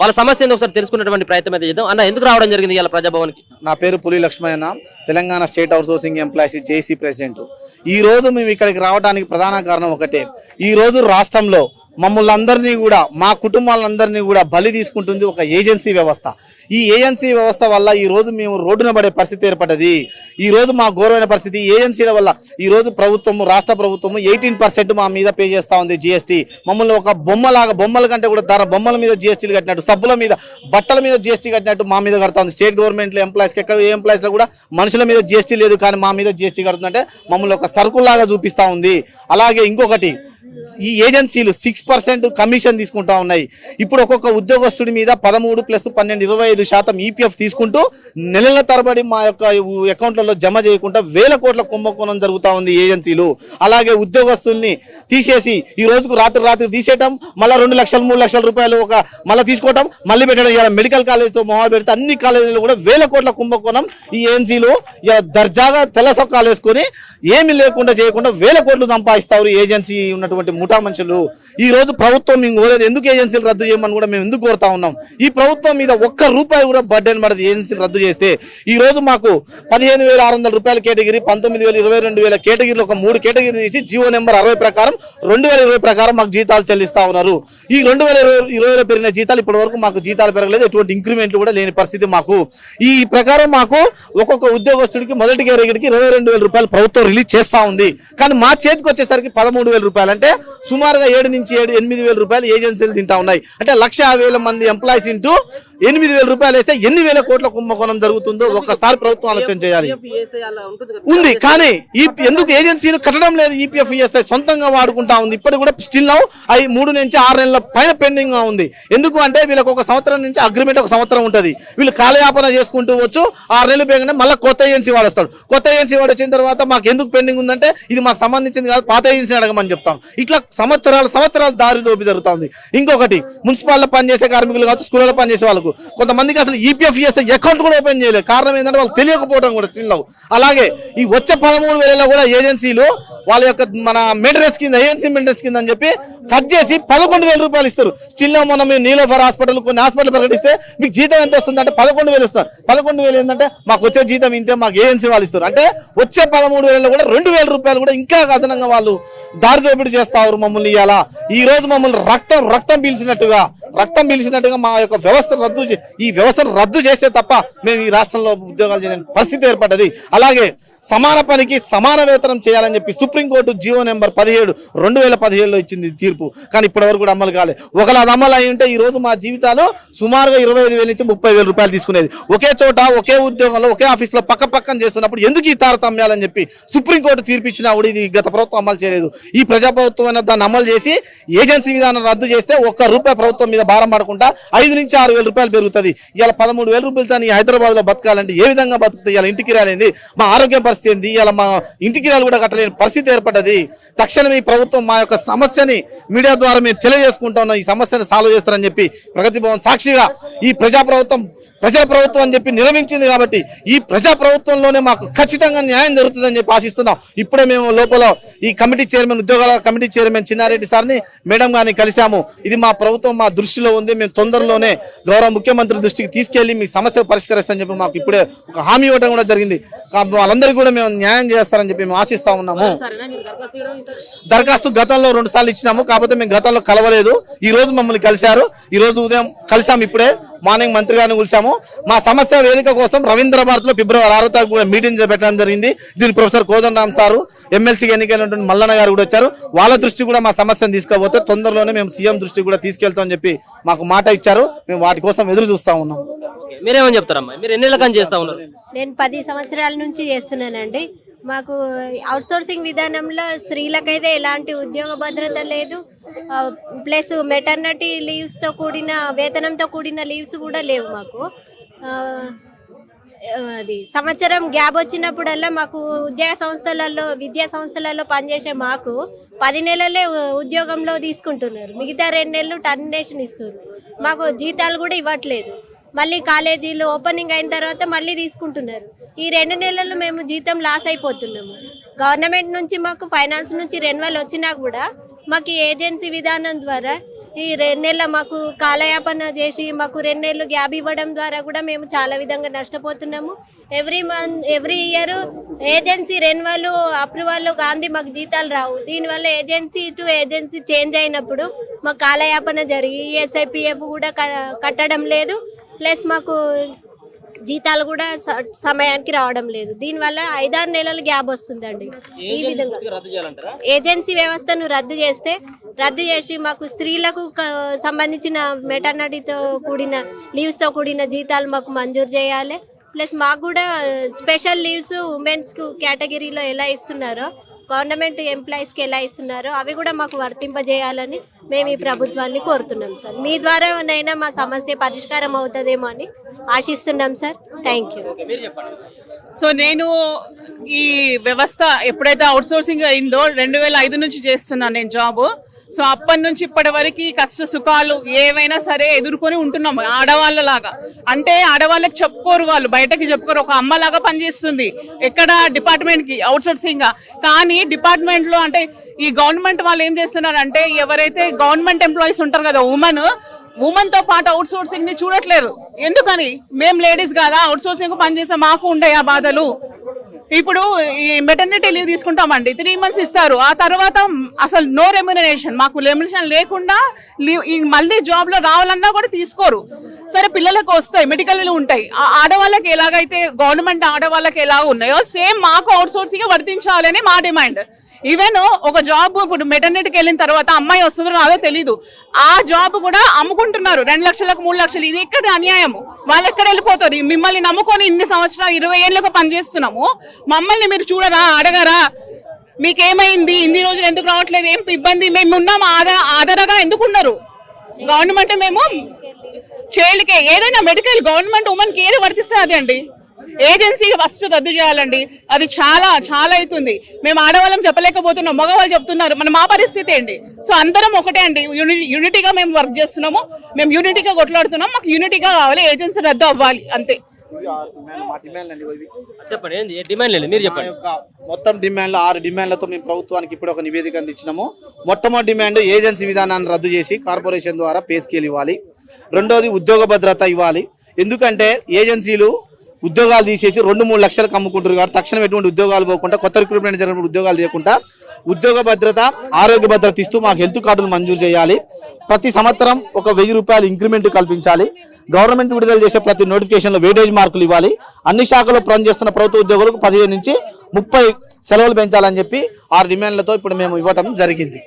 వాళ్ళ సమస్య ఒకసారి తెలుసుకున్నటువంటి ప్రయత్నం అయితే చేద్దాం. అన్న ఎందుకు రావడం జరిగింది ఇలా ప్రజాభవన్కి? నా పేరు Puli లక్ష్మయ్యన Telangana state outsourcing employees JC president. ఈ రోజు మేము ఇక్కడికి రావడానికి ప్రధాన కారణం ఒకటే. ఈ రోజు రాష్ట్రంలో మమ్మల్ని అందరినీ కూడా మా కుటుంబాలందరినీ కూడా బలి తీసుకుంటుంది ఒక ఏజెన్సీ వ్యవస్థ. ఈ ఏజెన్సీ వ్యవస్థ వల్ల ఈరోజు మేము రోడ్డున పడే పరిస్థితి ఏర్పడ్డది. ఈరోజు మా ఘోరమైన పరిస్థితి ఏజెన్సీల వల్ల. ఈరోజు ప్రభుత్వము రాష్ట్ర ప్రభుత్వము ఎయిటీన్ పర్సెంట్ మా మీద పే చేస్తూ ఉంది జిఎస్టీ మమ్మల్ని ఒక బొమ్మలాగా బొమ్మల కంటే కూడా ధర బొమ్మల మీద జిఎస్టీలు కట్టినట్టు సబ్బుల మీద బట్టల మీద జిఎస్టీ కట్టినట్టు మా మీద కడతా ఉంది. స్టేట్ గవర్నమెంట్ ఎంప్లాయీస్కి ఎక్కడ ఏ ఎంప్లాయీస్లో కూడా మనుషుల మీద జిఎస్టీ లేదు కానీ మా మీద జిఎస్టీ కడుతుందంటే మమ్మల్ని ఒక సరుకుల్లాగా చూపిస్తూ ఉంది. అలాగే ఇంకొకటి ఈ ఏజెన్సీలు సిక్స్ పర్సెంట్ కమిషన్ తీసుకుంటా ఉన్నాయి. ఇప్పుడు ఒక్కొక్క ఉద్యోగస్తుడి మీద పదమూడు ప్లస్ పన్నెండు ఇరవై ఐదు శాతం ఈపీఎఫ్ తీసుకుంటూ నెలల తరబడి మా యొక్క అకౌంట్లలో జమ చేయకుండా వేల కోట్ల కుంభకోణం జరుగుతూ ఉంది ఏజెన్సీలు. అలాగే ఉద్యోగస్తుల్ని తీసేసి ఈ రోజుకు రాత్రి రాత్రి తీసేయటం మళ్ళీ రెండు లక్షలు మూడు లక్షల రూపాయలు ఒక మళ్ళీ తీసుకోవటం మళ్ళీ పెట్టడం ఇలా మెడికల్ కాలేజ్తో మొహాలు పెడితే అన్ని కాలేజీలు కూడా వేల కోట్ల కుంభకోణం ఈ ఏజెన్సీలు ఇలా దర్జాగా తెల్ల సొక్కాలు వేసుకొని ఏమీ లేకుండా చేయకుండా వేల కోట్లు సంపాదిస్తారు ఈ ఏజెన్సీ ఉన్నటువంటి ముఠా మనుషులు ఈ రోజు ప్రభుత్వం మేము కోరేది ఎందుకు ఏజెన్సీలు రద్దు చేయమని కూడా మేము ఎందుకు కోరుతా ఉన్నాం? ఈ ప్రభుత్వం మీద ఒక్క రూపాయి కూడా బర్డెన్ పడదు ఏజెన్సీలు రద్దు చేస్తే. ఈ రోజు మాకు పదిహేను వేల ఆరు వందల రూపాయల కేటగిరీ పంతొమ్మిది వేల ఇరవై రెండు వేల కేటగిరీలు ఒక మూడు కేటగిరీలు ఇచ్చి జీవో నెంబర్ అరవై ప్రకారం రెండు వేల ఇరవై ప్రకారం మాకు జీతాలు చెల్లిస్తా ఉన్నారు. ఈ రెండు వేల ఇరవై పెరిగిన జీతాలు ఇప్పటి వరకు మాకు జీతాలు పెరగలేదు. ఎటువంటి ఇంక్రిమెంట్లు కూడా లేని పరిస్థితి మాకు. ఈ ప్రకారం మాకు ఒక్కొక్క ఉద్యోగస్తుడికి మొదటి కేటగిరీకి ఇరవై రెండు వేల రూపాయలు ప్రభుత్వం రిలీజ్ చేస్తా ఉంది. కానీ మా చేతికి వచ్చేసరికి పదమూడు వేల రూపాయలు. అంటే సుమారుగా ఏడు నుంచి ఏడు ఎనిమిది వేల రూపాయలు ఏజెన్సీలు తింటా ఉన్నాయి. అంటే లక్ష వేల మంది ఎంప్లాయీస్ ఇంటూ ఎనిమిది వేల రూపాయలు వేస్తే ఎన్ని వేల కోట్ల కుంభకోణం జరుగుతుందో ఒక్కసారి ప్రభుత్వం ఆలోచన చేయాలి. ఉంది కానీ ఈ ఎందుకు ఏజెన్సీలు కట్టడం లేదు? ఈపీఎఫ్ ఈఎస్ఐ సొంతంగా వాడుకుంటా ఉంది. ఇప్పటికి కూడా స్టిల్ నౌ అవి మూడు నుంచి ఆరు నెలల పైన పెండింగ్గా ఉంది. ఎందుకు అంటే వీళ్ళకి ఒక సంవత్సరం నుంచి అగ్రిమెంట్ ఒక సంవత్సరం ఉంటుంది. వీళ్ళు కాలయాపన చేసుకుంటూ వచ్చు ఆరు నెలలు పెరిగిన మళ్ళీ కొత్త ఏజెన్సీ వాడు వస్తాడు. కొత్త ఏజెన్సీ వాడు వచ్చిన తర్వాత మాకు ఎందుకు పెండింగ్ ఉందంటే ఇది మాకు సంబంధించింది కాదు పాత ఏజెన్సీ అడగమని చెప్తాం. ఇట్లా సంవత్సరాలు సంవత్సరాలు దారి దోపి జరుగుతుంది ఇంకొకటి మున్సిపాల్లో పనిచేసే కార్మికులు కావచ్చు స్కూళ్ళలో పనిచేసే వాళ్ళకు. కొంతమందికి అసలు ఈపీఎఫ్ ఈఎస్ఐ అకౌంట్ కూడా ఓపెన్ చేయలేదు. కారణం ఏంటంటే వాళ్ళు తెలియకపోవడం కూడా స్టిల్ అలాగే ఈ వచ్చే పదమూడు వేలలో కూడా ఏజెన్సీలు వాళ్ళ యొక్క మన మెయింటెనెన్స్ కింద ఏజెన్సీ మెయింటెనెన్స్ కింద అని చెప్పి కట్ చేసి పదకొండు వేల రూపాయలు ఇస్తారు. స్టిల్లో మనం మేము నీలోఫర్ హాస్పిటల్ కొన్ని హాస్పిటల్ ప్రకటిస్తే మీకు జీతం ఎంత వస్తుంది అంటే పదకొండు వేలు ఇస్తారు. పదకొండు వేలు ఏంటంటే మాకు వచ్చే జీతం ఇంతే మాకు ఏజెన్సీ వాళ్ళు ఇస్తారు. అంటే వచ్చే పదమూడు వేలలో కూడా రెండు వేల రూపాయలు కూడా ఇంకా అదనంగా వాళ్ళు దారి దోపిడీ చేస్తారు మమ్మల్ని ఇవాళ ఈ రోజు మమ్మల్ని రక్తం రక్తం పీల్చినట్టుగా రక్తం పీల్చినట్టుగా మా యొక్క వ్యవస్థ రద్దు రద్దు ఈ వ్యవస్థను రద్దు చేస్తే తప్ప మేము ఈ రాష్ట్రంలో ఉద్యోగాలు చేయని పరిస్థితి ఏర్పడ్డది. అలాగే సమాన పనికి సమాన వేతనం చేయాలని చెప్పి సుప్రీంకోర్టు జీవో నెంబర్ పదిహేడు రెండు వేల పదిహేడులో ఇచ్చింది తీర్పు. కానీ ఇప్పటివరకు కూడా అమలు కాలేదు ఒకవేళ అది అమలు అయి ఉంటే ఈ రోజు మా జీవితాలు సుమారుగా ఇరవై ఐదు వేల నుంచి ముప్పై వేల రూపాయలు తీసుకునేది. ఒకే చోట ఒకే ఉద్యోగంలో ఒకే ఆఫీస్లో పక్క పక్కన చేస్తున్నప్పుడు ఎందుకు ఈ తారతమ్యాలని చెప్పి సుప్రీంకోర్టు తీర్పు ఇచ్చినా కూడా ఇది గత ప్రభుత్వం అమలు చేయలేదు. ఈ ప్రజాప్రభుత్వం అయినా దాన్ని అమలు చేసి ఏజెన్సీ విధానం రద్దు చేస్తే ఒక్క రూపాయి ప్రభుత్వం మీద భారం పడకుండా ఐదు నుంచి ఆరు వేల రూపాయలు పెరుగుతుంది. ఇవాళ పదమూడు వేల రూపాయలతో ఈ హైదరాబాద్లో బతకాలంటే ఏ విధంగా బతుకుతాయి? ఇలా ఇంటికి రాలేంది. మా ఆరోగ్యం పరిస్థితి ఏంది? ఇలా మా ఇంటికి రాలు కూడా కట్టలేని పరిస్థితి ఏర్పడ్డది. తక్షణం ఈ ప్రభుత్వం మా యొక్క సమస్యని మీడియా ద్వారా మేము తెలియజేసుకుంటా ఉన్నాం. ఈ సమస్యను సాల్వ్ చేస్తారని చెప్పి ప్రగతి భవన్ సాక్షిగా ఈ ప్రజా ప్రభుత్వం ప్రజా ప్రభుత్వం అని చెప్పి నిర్మించింది కాబట్టి ఈ ప్రజా ప్రభుత్వంలోనే మాకు ఖచ్చితంగా న్యాయం జరుగుతుందని చెప్పి ఆశిస్తున్నాం. ఇప్పుడే మేము లోపల ఈ కమిటీ చైర్మన్ ఉద్యోగాల కమిటీ చైర్మన్ చిన్నారెడ్డి సార్ని మేడం గారిని కలిశాము. ఇది మా ప్రభుత్వం మా దృష్టిలో ఉంది. మేము తొందరలోనే గౌరవ ముఖ్యమంత్రి దృష్టికి తీసుకెళ్ళి మీ సమస్య పరిష్కరిస్తామని చెప్పి మాకు ఇప్పుడే ఒక హామీ ఇవ్వడం కూడా జరిగింది. వాళ్ళందరికీ కూడా మేము న్యాయం చేస్తారని చెప్పి మేము ఆశిస్తా ఉన్నాము. దరఖాస్తు గతంలో రెండు సార్లు ఇచ్చినాము కాకపోతే మేము గతంలో కలవలేదు. ఈ రోజు మమ్మల్ని కలిశారు. ఈ రోజు ఉదయం కలిసాము ఇప్పుడే. మార్నింగ్ మంత్రి గారిని కలిసాము మా సమస్య వేదిక కోసం రవీంద్ర భారత్లో ఫిబ్రవరి ఆరో తారీఖు కూడా మీటింగ్ పెట్టడం జరిగింది. దీని ప్రొఫెసర్ కోదండ రామ్ సారు ఎమ్మెల్సీకి ఎన్నికైనటువంటి మల్లన్న గారు కూడా వచ్చారు. వాళ్ళ దృష్టి కూడా మా సమస్యను తీసుకోబోతే తొందరలోనే మేము సీఎం దృష్టికి కూడా తీసుకెళ్తామని చెప్పి మాకు మాట ఇచ్చారు. మేము వాటి కోసం ఎదురు చూస్తా ఉన్నాం. మీరేమని చెప్తారమ్మా? మీరు ఎన్ని కానీ చేస్తా ఉన్నారు? నేను పది సంవత్సరాల నుంచి చేస్తున్నానండి. మాకు అవుట్సోర్సింగ్ విధానంలో స్త్రీలకైతే ఎలాంటి ఉద్యోగ భద్రత లేదు. ప్లస్ మెటర్నిటీ లీవ్స్తో కూడిన వేతనంతో కూడిన లీవ్స్ కూడా లేవు మాకు. అది సంవత్సరం గ్యాప్ వచ్చినప్పుడల్లా మాకు ఉద్యోగ సంస్థలలో విద్యా సంస్థలలో పనిచేసే మాకు పది నెలలే ఉ- ఉద్యోగంలో తీసుకుంటున్నారు. మిగతా రెండు నెలలు టర్మినేషన్ ఇస్తున్నారు. మాకు జీతాలు కూడా ఇవ్వట్లేదు. మళ్ళీ కాలేజీలు ఓపెనింగ్ అయిన తర్వాత మళ్ళీ తీసుకుంటున్నారు. ఈ రెండు నెలలు మేము జీతం లాస్ అయిపోతున్నాము. గవర్నమెంట్ నుంచి మాకు ఫైనాన్స్ నుంచి రెన్యువల్ వచ్చినా కూడా మాకు ఏజెన్సీ విధానం ద్వారా ఈ రెండు నెలల మాకు కాలయాపన చేసి మాకు రెండు నెలలు గ్యాప్ ఇవ్వడం ద్వారా కూడా మేము చాలా విధంగా నష్టపోతున్నాము. Every month every year agency renewal approval Gandhi మాకు జీతాలు రావు. దీనివల్ల ఏజెన్సీ టు ఏజెన్సీ చేంజ్ అయినప్పుడు మాకు కాలయాపన జరిగి ఈఎస్ఐపిఎఫ్ కూడా కట్టడం లేదు. ప్లస్ మాకు జీతాలు కూడా సమయానికి రావడం లేదు. దీనివల్ల ఐదారు నెలలు గ్యాప్ వస్తుందండి. ఈ విధంగా ఏజెన్సీ వ్యవస్థను రద్దు చేస్తే రద్దు చేసి మాకు స్త్రీలకు సంబంధించిన మెటర్నిటీతో కూడిన లీవ్స్తో కూడిన జీతాలు మాకు మంజూరు చేయాలి. ప్లస్ మాకు కూడా స్పెషల్ లీవ్స్ ఉమెన్స్ కేటగిరీలో ఎలా ఇస్తున్నారో గవర్నమెంట్ ఎంప్లాయీస్కి ఎలా ఇస్తున్నారో అవి కూడా మాకు వర్తింపజేయాలని మేము ఈ ప్రభుత్వాన్ని కోరుతున్నాం సార్. మీ ద్వారానైనా మా సమస్య పరిష్కారం అవుతుందేమో అని ఆశిస్తున్నాం సార్. థ్యాంక్ యూ సో నేను ఈ వ్యవస్థ ఎప్పుడైతే అవుట్ సోర్సింగ్ అయిందో రెండు వేల ఐదు నుంచి చేస్తున్నాను నేను జాబ్ సో అప్పటి నుంచి ఇప్పటి వరకు కష్ట సుఖాలు ఏవైనా సరే ఎదుర్కొని ఉంటున్నాము ఆడవాళ్ళలాగా. అంటే ఆడవాళ్ళకి చెప్పుకోరు వాళ్ళు బయటకి చెప్పుకోరు. ఒక అమ్మలాగా పనిచేస్తుంది ఎక్కడ డిపార్ట్మెంట్కి అవుట్ సోర్సింగ్ కానీ డిపార్ట్మెంట్లో అంటే ఈ గవర్నమెంట్ వాళ్ళు ఏం చేస్తున్నారు అంటే ఎవరైతే గవర్నమెంట్ ఎంప్లాయీస్ ఉంటారు కదా ఉమెన్ ఉమెన్తో పాటు అవుట్ సోర్సింగ్ని చూడట్లేరు. ఎందుకని? మేము లేడీస్ కాదా? అవుట్ సోర్సింగ్ పనిచేసే మాకు ఉండే ఆ బాధలు? ఇప్పుడు ఈ మెటర్నిటీ లీవ్ తీసుకుంటామండి. త్రీ మంత్స్ ఇస్తారు. ఆ తర్వాత అసలు నో రెమ్యునరేషన్ మాకు రెమ్యునేషన్ లేకుండా లీవ్ మళ్ళీ జాబ్లో రావాలన్నా కూడా తీసుకోరు. సరే పిల్లలకు వస్తాయి. మెడికల్ ఉంటాయి. ఆ ఆడవాళ్ళకి ఎలాగైతే గవర్నమెంట్ ఆడవాళ్ళకి ఎలా ఉన్నాయో సేమ్ మాకు అవుట్ సోర్సింగ్ వర్తించాలని మా డిమాండ్ ఈవెన్ ఒక జాబ్ ఇప్పుడు మెటర్నిటీకి వెళ్ళిన తర్వాత అమ్మాయి వస్తుందో రాదో తెలీదు. ఆ జాబ్ కూడా అమ్ముకుంటున్నారు. రెండు లక్షలకు మూడు లక్షలు. ఇది ఇక్కడ అన్యాయం వాళ్ళు ఎక్కడ వెళ్ళిపోతారు? మిమ్మల్ని నమ్ముకొని ఇన్ని సంవత్సరాలు ఇరవై ఏళ్ళకు పనిచేస్తున్నాము. మమ్మల్ని మీరు చూడరా అడగరా? మీకేమైంది? ఇన్ని రోజులు ఎందుకు రావట్లేదు? ఏం ఇబ్బంది? మేము ఉన్నాం ఆధార ఆధారగా ఎందుకు ఉన్నారు గవర్నమెంట్ మేము చేయలికే ఏదైనా మెడికల్ గవర్నమెంట్ ఉమెన్కి ఏది వర్తిస్తే అదే అండి? ఏజెన్సీ ఫస్ట్ రద్దు చేయాలండి. అది చాలా చాలా అవుతుంది. మేము ఆడవాళ్ళం చెప్పలేకపోతున్నాం మగవాళ్ళు చెప్తున్నారు. మన మా పరిస్థితి ఏంటి? సో అందరం ఒకటే అండి. యూని- యూనిటీగా మేము వర్క్ చేస్తున్నాము. మేము యూనిటీగా కొట్లాడుతున్నాం. మాకు యూనిటీగా కావాలి ఏజెన్సీ రద్దు అవ్వాలి అంతే. ఇవి ఆరు డిమాండ్లు, మా డిమాండ్లు అండి ఇవి. చెప్పండి ఏంది? ఏ డిమాండ్ మీరు చెప్పండి. మొత్తం డిమాండ్లు ఆరు డిమాండ్లతో మేము ప్రభుత్వానికి ఇప్పుడు ఒక నివేదిక అందించినాము. మొట్టమొదటి డిమాండ్ ఏజెన్సీ విధానాన్ని రద్దు చేసి కార్పొరేషన్ ద్వారా పే స్కేల్ ఇవ్వాలి. రెండోది ఉద్యోగ భద్రత ఇవ్వాలి. ఎందుకంటే ఏజెన్సీలు ఉద్యోగాలు తీసేసి రెండు మూడు లక్షలకు అమ్ముకుంటారు కాబట్టి తక్షణం ఎటువంటి ఉద్యోగాలు పోకుండా కొత్త రిక్రూట్మెంట్ జరిగినప్పుడు ఉద్యోగాలు తీయకుండా ఉద్యోగ భద్రత ఆరోగ్య భద్రత ఇస్తూ మాకు హెల్త్ కార్డులు మంజూరు చేయాలి. ప్రతి సంవత్సరం ఒక వెయ్యి రూపాయలు ఇంక్రిమెంట్ కల్పించాలి. గవర్నమెంట్ విడుదల చేసే ప్రతి నోటిఫికేషన్లో వెయిటేజ్ మార్కులు ఇవ్వాలి. అన్ని శాఖల్లో పనిచేస్తున్న ప్రభుత్వ ఉద్యోగులకు పదిహేను నుంచి ముప్పై సెలవులు పెంచాలని చెప్పి ఆరు డిమాండ్లతో ఇప్పుడు మేము ఇవ్వటం జరిగింది.